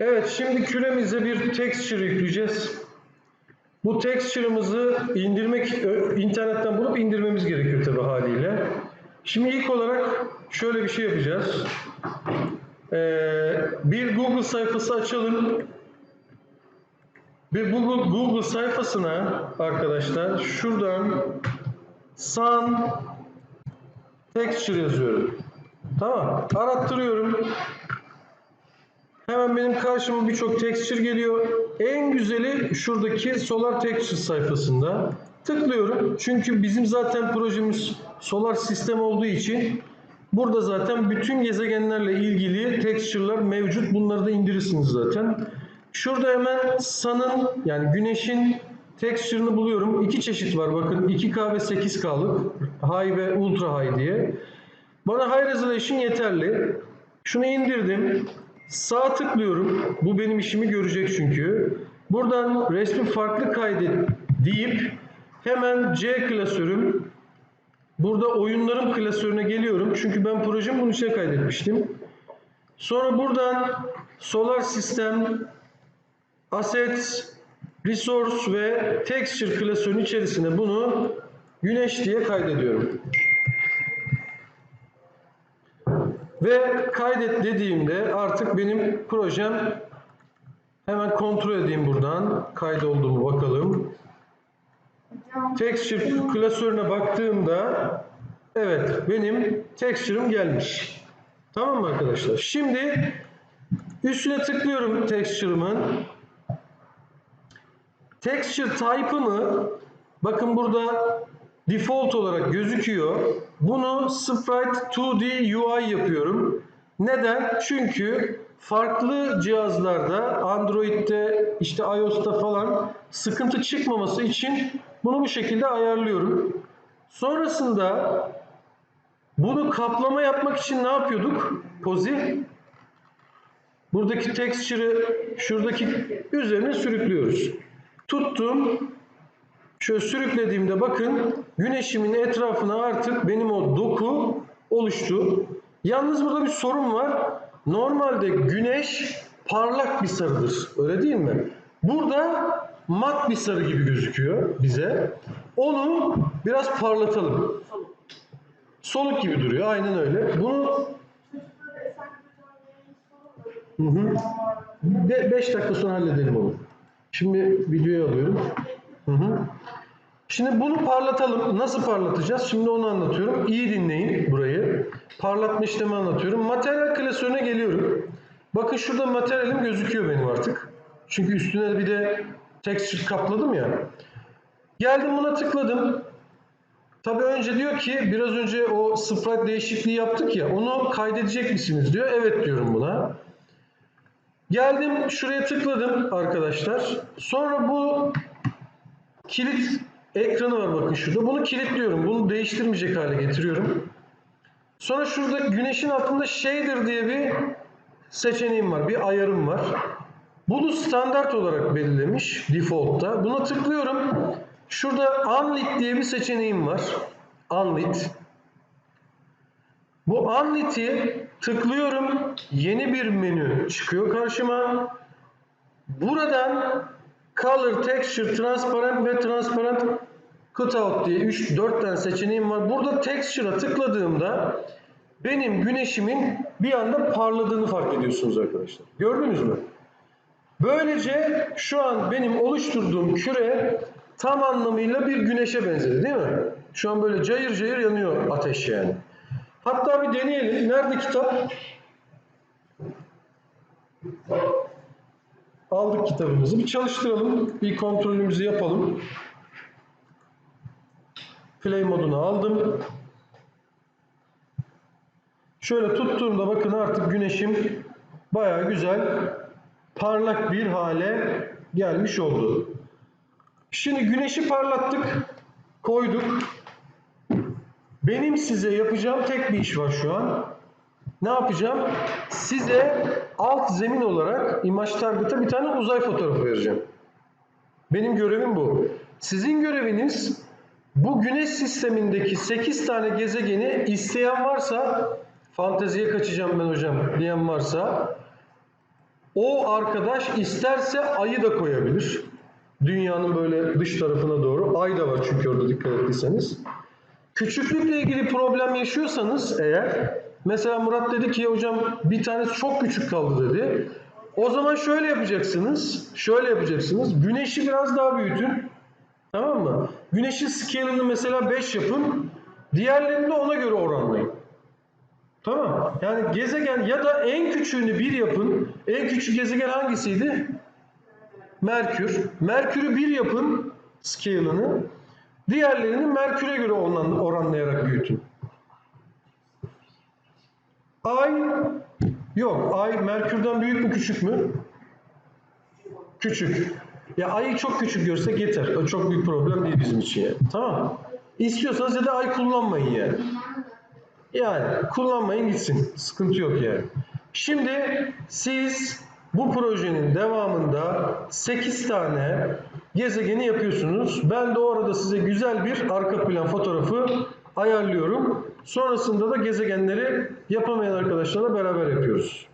Evet şimdi küremize bir texture yükleyeceğiz. Bu texture'ımızı indirmek, internetten bulup indirmemiz gerekiyor tabi haliyle. Şimdi ilk olarak şöyle bir şey yapacağız. Ee, bir Google sayfası açalım. Bir Google, Google sayfasına arkadaşlar şuradan sun texture yazıyorum. Tamam. Arattırıyorum. Hemen benim karşıma birçok texture geliyor. En güzeli şuradaki Solar Texture sayfasında. Tıklıyorum. Çünkü bizim zaten projemiz solar sistem olduğu için burada zaten bütün gezegenlerle ilgili texture'lar mevcut. Bunları da indirirsiniz zaten. Şurada hemen sun'ın yani güneşin texture'ını buluyorum. İki çeşit var bakın 2K ve 8K'lık. High ve Ultra High diye. Bana High Resolution yeterli. Şunu indirdim. Sağ tıklıyorum. Bu benim işimi görecek çünkü. Buradan resmi farklı kaydet deyip hemen C klasörüm. Burada oyunlarım klasörüne geliyorum. Çünkü ben projemi bunun içine kaydetmiştim. Sonra buradan Solar System, Assets, Resource ve Texture klasörünün içerisine bunu güneş diye kaydediyorum. Ve kaydet dediğimde artık benim projem hemen kontrol edeyim buradan. Kaydoldu mu bakalım. Texture klasörüne baktığımda evet benim texture'ım gelmiş. Tamam mı arkadaşlar? Şimdi üstüne tıklıyorum texture'ımın. Texture type'ımı bakın burada default olarak gözüküyor. Bunu Sprite 2D UI yapıyorum. Neden? Çünkü farklı cihazlarda Android'de işte iOS'ta falan sıkıntı çıkmaması için bunu bu şekilde ayarlıyorum. Sonrasında bunu kaplama yapmak için ne yapıyorduk? Pozi buradaki texture'ı şuradaki üzerine sürüklüyoruz. Tuttum. Şöyle sürüklediğimde bakın güneşimin etrafına artık benim o doku oluştu. Yalnız burada bir sorun var. Normalde güneş parlak bir sarıdır. Öyle değil mi? Burada mat bir sarı gibi gözüküyor bize. Onu biraz parlatalım. Soluk gibi duruyor. Aynen öyle. Bunu 5 dakika sonra halledelim onu. Şimdi videoyu alıyorum. Hı hı. Şimdi bunu parlatalım. Nasıl parlatacağız? Şimdi onu anlatıyorum. İyi dinleyin burayı. Parlatma işlemi anlatıyorum. Materyal klasörüne geliyorum. Bakın şurada materyalim gözüküyor benim artık. Çünkü üstüne bir de texture kapladım ya. Geldim buna tıkladım. Tabii önce diyor ki biraz önce o sprite değişikliği yaptık ya onu kaydedecek misiniz diyor. Evet diyorum buna. Geldim şuraya tıkladım arkadaşlar. Sonra bu kilit ekranı var bakın şurada. Bunu kilitliyorum. Bunu değiştirmeyecek hale getiriyorum. Sonra şurada güneşin altında shader diye bir seçeneğim var. Bir ayarım var. Bunu standart olarak belirlemiş default'ta. Buna tıklıyorum. Şurada unlit diye bir seçeneğim var. Unlit. Bu unlit'i tıklıyorum. Yeni bir menü çıkıyor karşıma. Buradan Color, Texture, Transparent ve Transparent Cutout diye 3 4 tane seçeneğim var. Burada Texture'a tıkladığımda benim güneşimin bir anda parladığını fark ediyorsunuz arkadaşlar. Gördünüz mü? Böylece şu an benim oluşturduğum küre tam anlamıyla bir güneşe benzedi değil mi? Şu an böyle cayır cayır yanıyor ateş yani. Hatta bir deneyelim. Nerede kitap? Aldık kitabımızı. Bir çalıştıralım. Bir kontrolümüzü yapalım. Play modunu aldım. Şöyle tuttuğumda bakın artık güneşim baya güzel parlak bir hale gelmiş oldu. Şimdi güneşi parlattık, koyduk. Benim size yapacağım tek bir iş var şu an. Ne yapacağım? Size alt zemin olarak imaj target'a bir tane uzay fotoğrafı vereceğim. Benim görevim bu. Sizin göreviniz bu güneş sistemindeki 8 tane gezegeni isteyen varsa fanteziye kaçacağım ben hocam diyen varsa O arkadaş isterse ayı da koyabilir. Dünyanın böyle dış tarafına doğru. Ay da var çünkü orada dikkat ettiyseniz. Küçüklükle ilgili problem yaşıyorsanız eğer mesela Murat dedi ki hocam bir tanesi çok küçük kaldı dedi. O zaman şöyle yapacaksınız. Şöyle yapacaksınız. Güneşi biraz daha büyütün. Tamam mı? Güneşin scale'ını mesela 5 yapın. Diğerlerini de ona göre oranlayın. Tamam. Yani gezegen ya da en küçüğünü bir yapın. En küçük gezegen hangisiydi? Merkür. Merkür'ü bir yapın scale'ını. Diğerlerini Merkür'e göre oran- oranlayarak büyütün. Ay yok. Ay Merkür'den büyük mü küçük mü? Küçük. Ya ayı çok küçük görsek yeter. O çok büyük problem değil bizim için yani. Tamam. İstiyorsanız ya da ay kullanmayın yani. Yani kullanmayın gitsin. Sıkıntı yok yani. Şimdi siz bu projenin devamında 8 tane gezegeni yapıyorsunuz. Ben de orada size güzel bir arka plan fotoğrafı ayarlıyorum. Sonrasında da gezegenleri yapamayan arkadaşlarla beraber yapıyoruz.